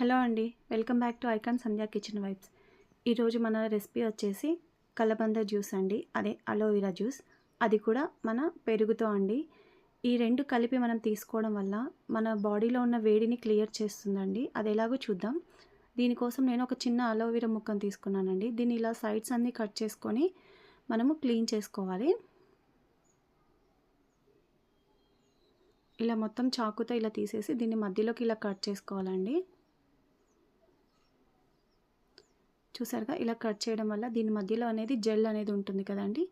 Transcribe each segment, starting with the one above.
Hello అండి welcome back to icon Sandhya kitchen vibes. ఈరోజు మన రెసిపీ వచ్చేసి కలబంద జ్యూస్ అండి అదే అలోవెరా జ్యూస్. అది కూడా మన పెరుగుతో అండి. ఈ రెండు కలిపి మనం తీసుకోవడం వల్ల మన బాడీలో ఉన్న వేడిని క్లియర్ చేస్తుందండి. అది ఎలాగో చూద్దాం. దీనికోసం నేను ఒక చిన్న అలోవెరా ముక్కను తీసుకున్నానండి. దీన్ని ఇలా సైడ్స్ అన్నీ కట్ చేసుకొని మనము క్లీన్ చేసుకోవాలి. ఇలా మొత్తం చాకుతో ఇలా తీసేసి దీన్ని మధ్యలోకి ఇలా కట్ చేసుకోవాలండి. చూసారుగా? ఇలా కట్ చేయడం వల్ల దీని మధ్యలో అనేది జెల్ అనేది ఉంటుంది కదండి.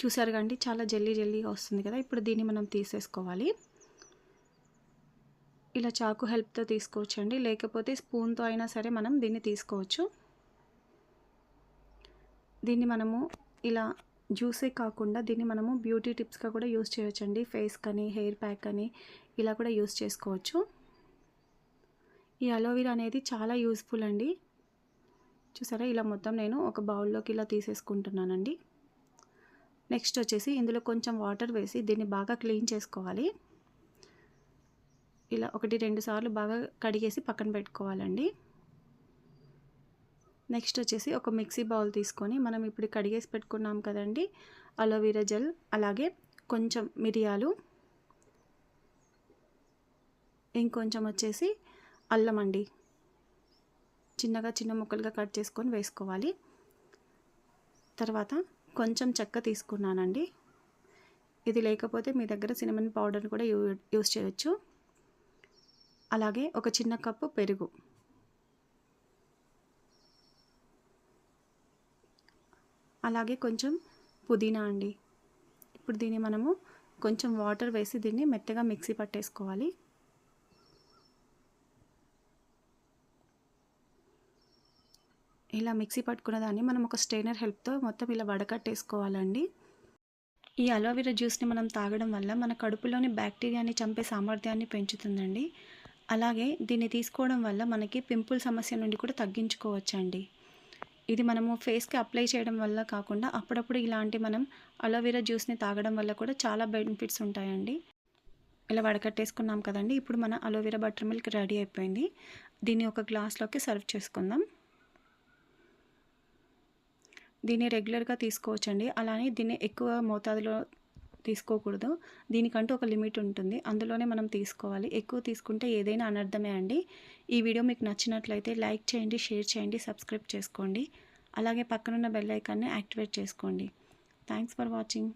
చూసారుగా అండి? చాలా జల్లీ జల్లీగా వస్తుంది కదా? ఇప్పుడు దీన్ని మనం తీసేసుకోవాలి. ఇలా చాకు హెల్ప్తో తీసుకోవచ్చండి. లేకపోతే స్పూన్తో అయినా సరే మనం దీన్ని తీసుకోవచ్చు. దీన్ని మనము ఇలా జ్యూసే కాకుండా దీన్ని మనము బ్యూటీ టిప్స్గా కూడా యూస్ చేయొచ్చండి. ఫేస్ కానీ హెయిర్ ప్యాక్ కానీ ఇలా కూడా యూస్ చేసుకోవచ్చు. ఈ అలోవెరా అనేది చాలా యూస్ఫుల్ అండి. చూసారా? ఇలా మొత్తం నేను ఒక బౌల్లోకి ఇలా తీసేసుకుంటున్నానండి. నెక్స్ట్ వచ్చేసి ఇందులో కొంచెం వాటర్ వేసి దీన్ని బాగా క్లీన్ చేసుకోవాలి. ఇలా ఒకటి రెండు సార్లు బాగా కడిగేసి పక్కన పెట్టుకోవాలండి. నెక్స్ట్ వచ్చేసి ఒక మిక్సీ బౌల్ తీసుకొని మనం ఇప్పుడు కడిగేసి పెట్టుకున్నాం కదండి అలోవెరా జెల్ అలాగే కొంచెం మిరియాలు ఇంకొంచెం వచ్చేసి అల్లం అండి. చిన్నగా చిన్న ముక్కలుగా కట్ చేసుకొని వేసుకోవాలి. తర్వాత కొంచెం చెక్క తీసుకున్నానండి. ఇది లేకపోతే మీ దగ్గర సినిమన్ పౌడర్ కూడా యూ యూస్ చేయొచ్చు. అలాగే ఒక చిన్న కప్పు పెరుగు. అలాగే కొంచెం పుదీనా అండి. ఇప్పుడు దీన్ని మనము కొంచెం వాటర్ వేసి దీన్ని మెత్తగా మిక్సీ పట్టేసుకోవాలి. ఇలా మిక్సీ పట్టుకున్న దాన్ని మనం ఒక స్టెయినర్ హెల్ప్తో మొత్తం ఇలా వడకట్టేసుకోవాలండి. ఈ అలోవెరా జ్యూస్ని మనం తాగడం వల్ల మన కడుపులోని బ్యాక్టీరియాని చంపే సామర్థ్యాన్ని పెంచుతుందండి. అలాగే దీన్ని తీసుకోవడం వల్ల మనకి పింపుల్ సమస్య నుండి కూడా తగ్గించుకోవచ్చండి. ఇది మనము ఫేస్కి అప్లై చేయడం వల్ల కాకుండా అప్పుడప్పుడు ఇలాంటి మనం అలోవెరా జ్యూస్ని తాగడం వల్ల కూడా చాలా బెనిఫిట్స్ ఉంటాయండి. ఇలా వడకట్టేసుకున్నాం కదండి ఇప్పుడు మన అలోవెరా బటర్ మిల్క్ రెడీ అయిపోయింది. దీన్ని ఒక గ్లాస్లోకి సర్వ్ చేసుకుందాం. దీన్ని రెగ్యులర్గా తీసుకోవచ్చండి. అలానే దీన్ని ఎక్కువ మోతాదులో తీసుకోకూడదు. దీనికంటూ ఒక లిమిట్ ఉంటుంది. అందులోనే మనం తీసుకోవాలి. ఎక్కువ తీసుకుంటే ఏదైనా అనర్థమే అండి. ఈ వీడియో మీకు నచ్చినట్లయితే లైక్ చేయండి షేర్ చేయండి సబ్స్క్రైబ్ చేసుకోండి. అలాగే పక్కనున్న బెల్ ఐకాన్ని యాక్టివేట్ చేసుకోండి. Thanks for watching.